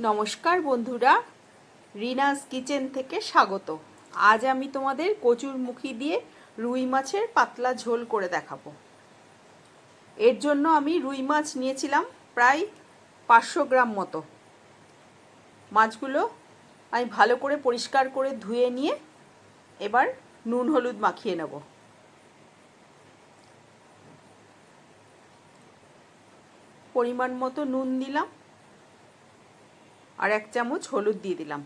নমস্কার বন্ধুরা, রিনাস কিচেন থেকে স্বাগত। আজ আমি তোমাদের কচুর মুখি দিয়ে রুই মাছের পাতলা ঝোল করে দেখাবো। এর জন্য আমি রুই মাছ নিয়েছিলাম প্রায় পাঁচশো গ্রাম মতো। মাছগুলো আমি ভালো করে পরিষ্কার করে ধুয়ে নিয়ে এবার নুন হলুদ মাখিয়ে নেব। পরিমাণ মতো নুন দিলাম। আর এক চামচ হলুদ দিয়ে দিলাম।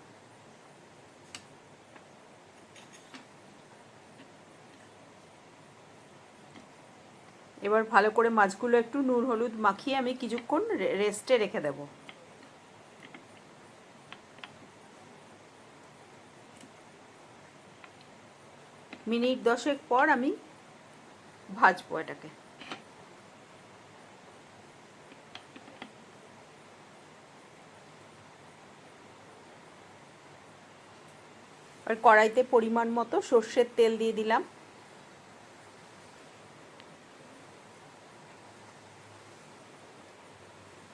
এবার ভালো করে মাছগুলো একটু নুন হলুদ মাখিয়ে আমি কিছুক্ষণ রেস্টে রেখে দেব। মিনিট দশেক পর আমি ভাজবো এটাকে। আর কড়াইতে পরিমাণ মতো সর্ষের তেল দিয়ে দিলাম।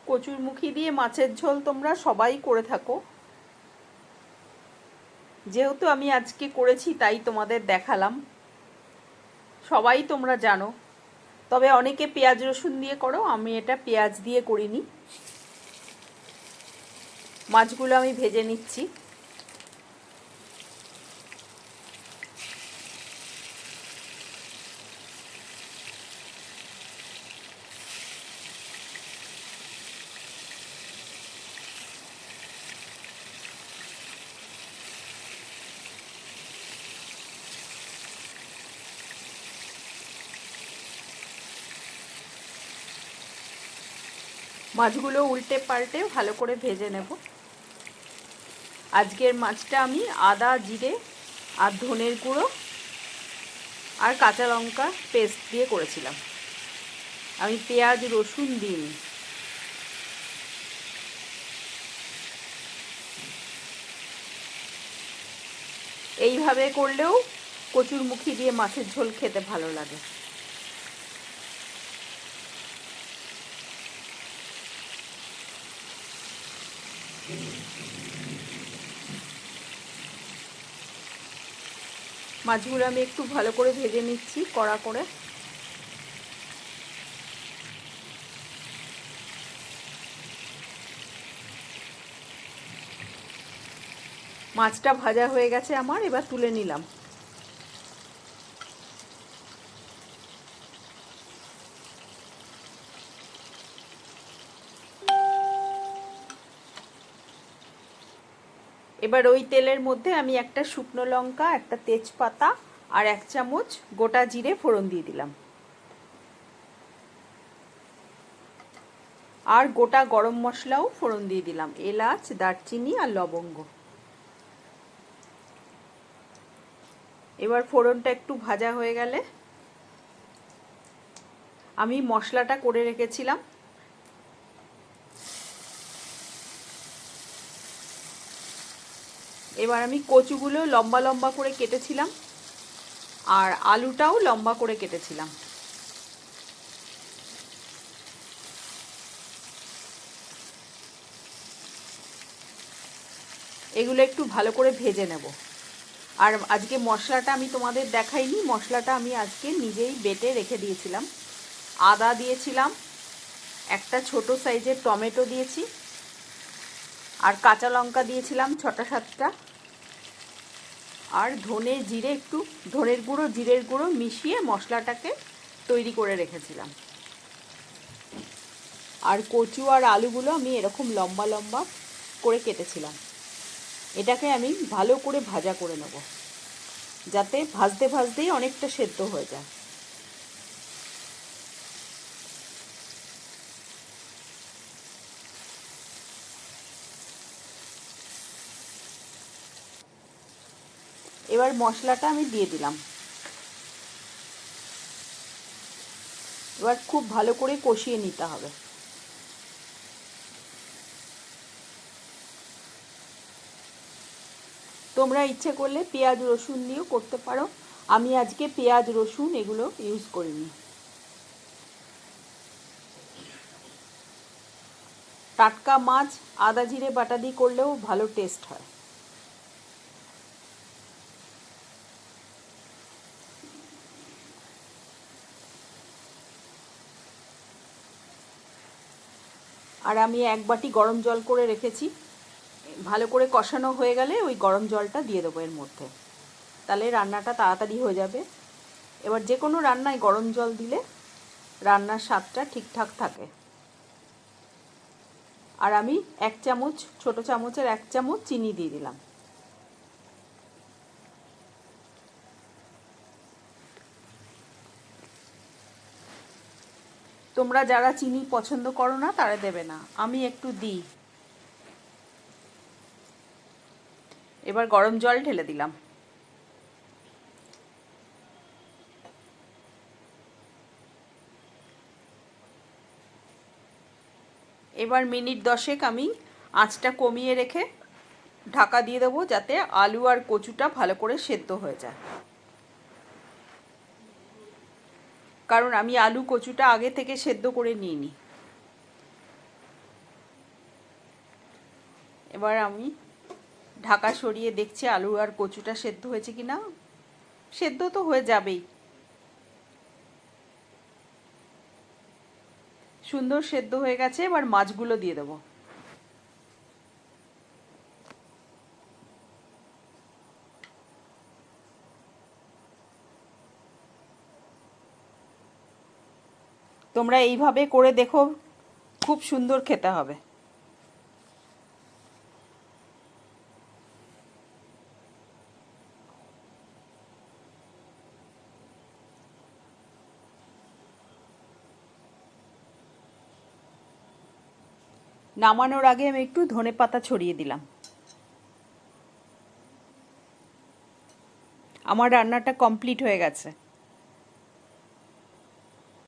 কচুর মুখি দিয়ে মাছের ঝোল তোমরা সবাই করে থাকো। যেহেতু আমি আজকে করেছি, তাই তোমাদের দেখালাম। সবাই তোমরা জানো। তবে অনেকে পেঁয়াজ রসুন দিয়ে করো, আমি এটা পেঁয়াজ দিয়ে করিনি। মাছগুলো আমি ভেজে নিচ্ছি। মাছগুলো উল্টে পাল্টে ভালো করে ভেজে নেব। আজকের মাছটা আমি আদা, জিরে আর ধনের গুঁড়ো আর কাঁচা লঙ্কা পেস্ট দিয়ে করেছিলাম। আমি পেঁয়াজ, রসুন দিইনি। এইভাবে করলেও কচুর মুখি দিয়ে মাছের ঝোল খেতে ভালো লাগে। মাছগুলো আমি একটু ভালো করে ভেজে নিচ্ছি, কড়া করে। মাছটা ভাজা হয়ে গেছে আমার, এবার তুলে নিলাম। এবার ওই তেলের মধ্যে আমি একটা শুকনো লঙ্কা, একটা তেজপাতা আর এক চামচ গোটা জিরে ফোড়ন দিয়ে দিলাম। আর গোটা গরম মশলাও ফোড়ন দিয়ে দিলাম, এলাচ, দারচিনি আর লবঙ্গ। এবার ফোড়নটা একটু ভাজা হয়ে গেলে আমি মশলাটা করে রেখেছিলাম। এবার আমি কচুগুলো লম্বা লম্বা করে কেটেছিলাম আর আলুটাও লম্বা করে কেটেছিলাম। এগুলো একটু ভালো করে ভেজে নেব। আর আজকে মশলাটা আমি তোমাদের দেখাইনি, মশলাটা আমি আজকে নিজেই বেটে রেখে দিয়েছিলাম। আদা দিয়েছিলাম, একটা ছোট সাইজের টমেটো দিয়েছি, আর কাঁচা লঙ্কা দিয়েছিলাম ছটা সাতটা। আর ধনে জিরে একটু, ধনের গুঁড়ো, জিরের গুঁড়ো মিশিয়ে মশলাটাকে তৈরি করে রেখেছিলাম। আর কচু আর আলুগুলো আমি এরকম লম্বা লম্বা করে কেটেছিলাম। এটাকে আমি ভালো করে ভাজা করে নেব, যাতে ভাজতে ভাজতেই অনেকটা সেদ্ধ হয়ে যায়। এবার মশলাটা আমি দিয়ে দিলাম। এবার খুব ভালো করে কষিয়ে নিতে হবে। তোমরা ইচ্ছে করলে পেঁয়াজ রসুন দিয়েও করতে পারো। আমি আজকে পেঁয়াজ রসুন এগুলো ইউজ করিনি। টাটকা মাছ, আদা জিরে বাটা দিয়ে করলেও ভালো টেস্ট হয়। আর আমি এক বাটি গরম জল করে রেখেছি। ভালো করে কষানো হয়ে গেলে ওই গরম জলটা দিয়ে দেবো এর মধ্যে। তাহলে রান্নাটা তাড়াতাড়ি হয়ে যাবে। এবার যে কোনো রান্নায় গরম জল দিলে রান্নার স্বাদটা ঠিকঠাক থাকে। আর আমি এক চামচ, ছোট চামচের এক চামচ চিনি দিয়ে দিলাম। তোমরা যারা চিনি পছন্দ করো না, তারা দেবে না। আমি একটু দিই। এবার গরম জল ঢেলে দিলাম। এবার মিনিট দশেক আমি আঁচটা কমিয়ে রেখে ঢাকা দিয়ে দেবো যাতে আলু আর কচুটা ভালো করে সেদ্ধ হয়ে যায়। কারণ আমি আলু কচুটা আগে থেকে সেদ্ধ করে নিইনি। এবার আমি ঢাকা সরিয়ে দেখছি আলু আর কচুটা সেদ্ধ হয়েছে কি না সেদ্ধ তো হয়ে যাবেই। সুন্দর সেদ্ধ হয়ে গেছে, এবার মাছগুলো দিয়ে দেবো। তোমরা এইভাবে করে দেখো, খুব সুন্দর খেতে হবে। নামানোর আগে আমি একটু ধনে পাতা ছড়িয়ে দিলাম। আমার রান্নাটা কমপ্লিট হয়ে গেছে।